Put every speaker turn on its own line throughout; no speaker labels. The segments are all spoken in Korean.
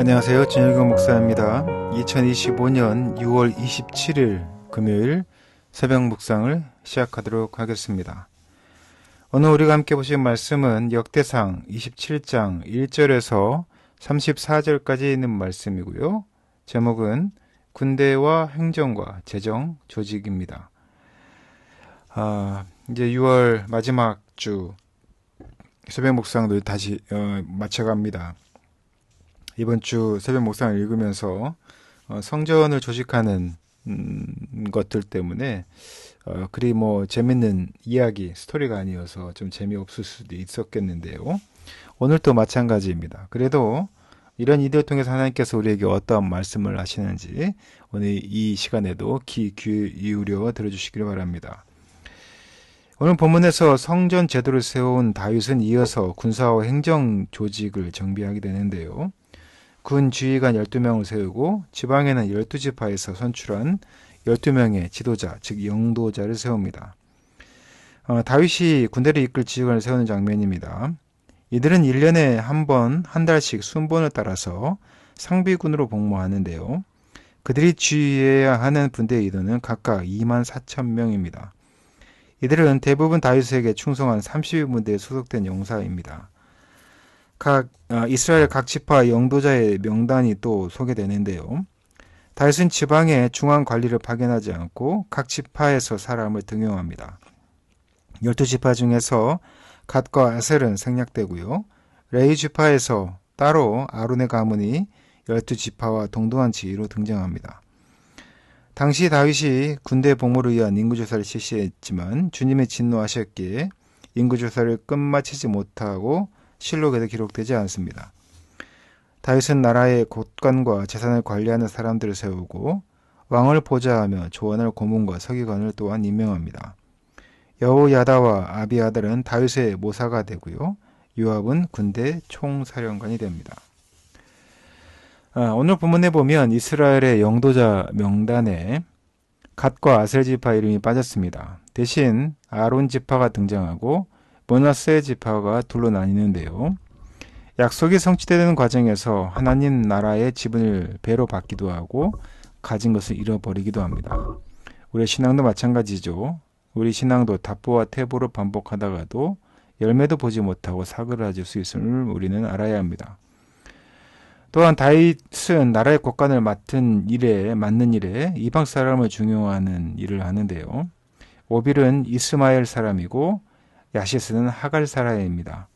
안녕하세요. 진일규 목사입니다. 2025년 6월 27일 금요일 새벽 묵상을 시작하도록 하겠습니다. 오늘 우리가 함께 보실 말씀은 역대상 27장 1절에서 34절까지 있는 말씀이고요. 제목은 군대와 행정과 재정 조직입니다. 아, 이제 6월 마지막 주 새벽 묵상도 다시 어, 마쳐갑니다. 이번 주 새벽 묵상을 읽으면서 어, 성전을 조직하는 음, 것들 때문에 어, 그리 뭐 재밌는 이야기 스토리가 아니어서 좀 재미없을 수도 있었겠는데요. 오늘 또 마찬가지입니다. 그래도 이런 이들을 통해서 하나님께서 우리에게 어떤 말씀을 하시는지 오늘 이 시간에도 귀 기울여 들어주시기를 바랍니다. 오늘 본문에서 성전 제도를 세운 다윗은 이어서 군사와 행정 조직을 정비하게 되는데요. 군 지휘관 12명을 세우고 지방에는 12지파에서 선출한 12명의 지도자, 즉 영도자를 세웁니다. 어, 다윗이 군대를 이끌 지휘관을 세우는 장면입니다. 이들은 1년에 한 번, 한 달씩 순번을 따라서 상비군으로 복무하는데요. 그들이 지휘해야 하는 분대의 인원은 각각 2만 4천 명입니다. 이들은 대부분 다윗에게 충성한 32분대에 소속된 용사입니다. 각 어, 이스라엘 각 지파 영도자의 명단이 또 소개되는데요. 다윗은 지방에 중앙 관리를 파견하지 않고 각 지파에서 사람을 등용합니다. 열두 지파 중에서 갓과 아셀은 생략되고요. 레이 지파에서 따로 아론의 가문이 열두 지파와 동등한 지위로 등장합니다. 당시 다윗이 군대 복무를 위한 인구조사를 실시했지만 주님의 진노하셨기에 인구조사를 끝마치지 못하고 실록에도 기록되지 않습니다. 다윗은 나라의 곳간과 재산을 관리하는 사람들을 세우고 왕을 보좌하며 조언할 고문과 서기관을 또한 임명합니다. 여호야다와 아비아들은 다윗의 모사가 되고요. 요압은 군대 총사령관이 됩니다. 아, 오늘 본문에 보면 이스라엘의 영도자 명단에 갓과 아셀 지파 이름이 빠졌습니다. 대신 아론 지파가 등장하고 모나스의 지파가 둘로 나뉘는데요. 약속이 성취되는 과정에서 하나님 나라의 지분을 배로 받기도 하고 가진 것을 잃어버리기도 합니다. 우리 신앙도 마찬가지죠. 우리 신앙도 답보와 태보로 반복하다가도 열매도 보지 못하고 사그라질 수 있음을 우리는 알아야 합니다. 또한 다윗은 나라의 국간을 맡은 일에 맞는 일에 이방 사람을 중용하는 일을 하는데요. 오빌은 이스마엘 사람이고 야시스는 하갈 사라입니다.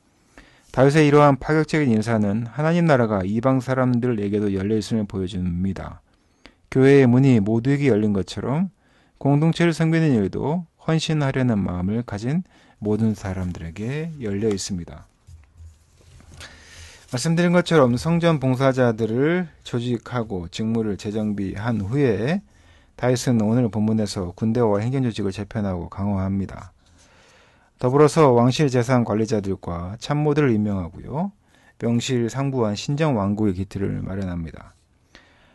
다윗의 이러한 파격적인 인사는 하나님 나라가 이방 사람들에게도 열려 있음을 보여줍니다. 교회의 문이 모두에게 열린 것처럼 공동체를 섬기는 일도 헌신하려는 마음을 가진 모든 사람들에게 열려 있습니다. 말씀드린 것처럼 성전 봉사자들을 조직하고 직무를 재정비한 후에 다윗은 오늘 본문에서 군대와 행정조직을 재편하고 강화합니다. 더불어서 왕실 재산 관리자들과 참모들을 임명하고요. 명실 상부한 신정 왕국의 기틀을 마련합니다.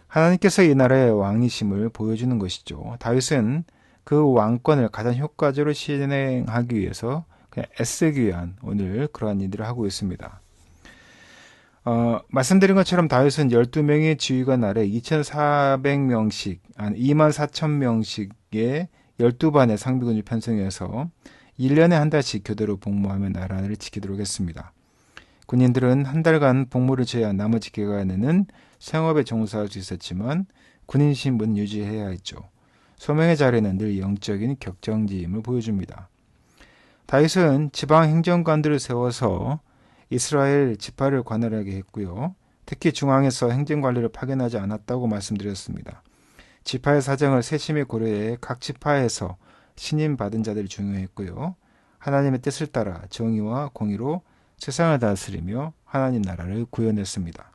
하나님께서 이 나라의 왕이심을 보여주는 것이죠. 다윗은 그 왕권을 가장 효과적으로 실행하기 위해서 그냥 애쓰기 위한 오늘 그러한 일들을 하고 있습니다. 어, 말씀드린 것처럼 다윗은 12명의 지휘관 아래 2,400명씩, 한 2만 4천 명씩의 12반의 상비군을 편성해서 1년에 한 달씩 교대로 복무하며 나라를 지키도록 했습니다. 군인들은 한 달간 복무를 제외한 나머지 기간에는 생업에 종사할 수 있었지만 군인 신분 유지해야 했죠. 소명의 자리는 늘 영적인 격정지임을 보여줍니다. 다윗은 지방 행정관들을 세워서 이스라엘 지파를 관할하게 했고요. 특히 중앙에서 행정관리를 파견하지 않았다고 말씀드렸습니다. 지파의 사정을 세심히 고려해 각 지파에서 신임 받은 자들이 중요했고요. 하나님의 뜻을 따라 정의와 공의로 세상을 다스리며 하나님 나라를 구현했습니다.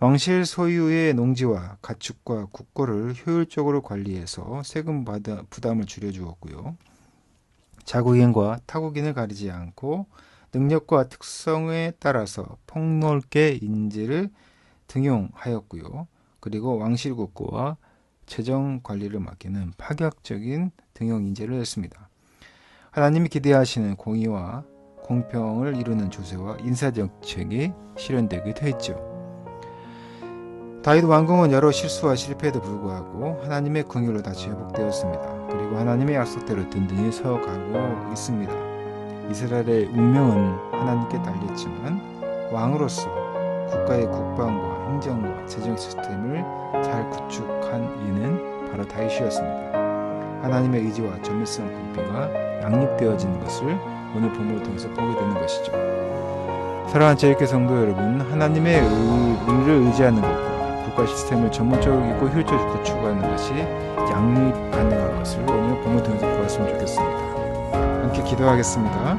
왕실 소유의 농지와 가축과 국고를 효율적으로 관리해서 세금 부담을 줄여주었고요. 자국인과 타국인을 가리지 않고 능력과 특성에 따라서 폭넓게 인재를 등용하였고요. 그리고 왕실 국고와 재정 관리를 맡기는 파격적인 등용 인재를 했습니다. 하나님이 기대하시는 공의와 공평을 이루는 조세와 인사 정책이 실현되기도 했죠. 다윗 왕궁은 여러 실수와 실패에도 불구하고 하나님의 긍휼로 다시 회복되었습니다. 그리고 하나님의 약속대로 든든히 서가고 있습니다. 이스라엘의 운명은 하나님께 달렸지만 왕으로서 국가의 국방과 행정과 재정 시스템을 잘 구축한 이는 바로 다윗이었습니다. 하나님의 의지와 전밀성 분비가 양립되어지는 것을 오늘 본문을 통해서 보게 되는 것이죠. 사랑하는 제일교 성도 여러분, 하나님의 의, 의를 의지하는 것과 국가 시스템을 전문적이고 효율적으로 구축하는 것이 양립 가능한 것을 오늘 본문 통해서 보았으면 좋겠습니다. 함께 기도하겠습니다.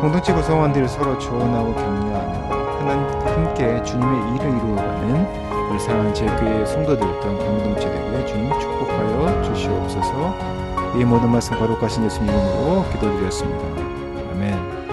공동체 구성원들이 서로 조언하고 격려하며 하나님 함께 주님의 일을 이루어가는 사랑하는 제교의 성도들 또한 공동체 되게 주님 축복하여 주시옵소서 이 모든 말씀 거룩하신 예수님 이름으로 기도드렸습니다.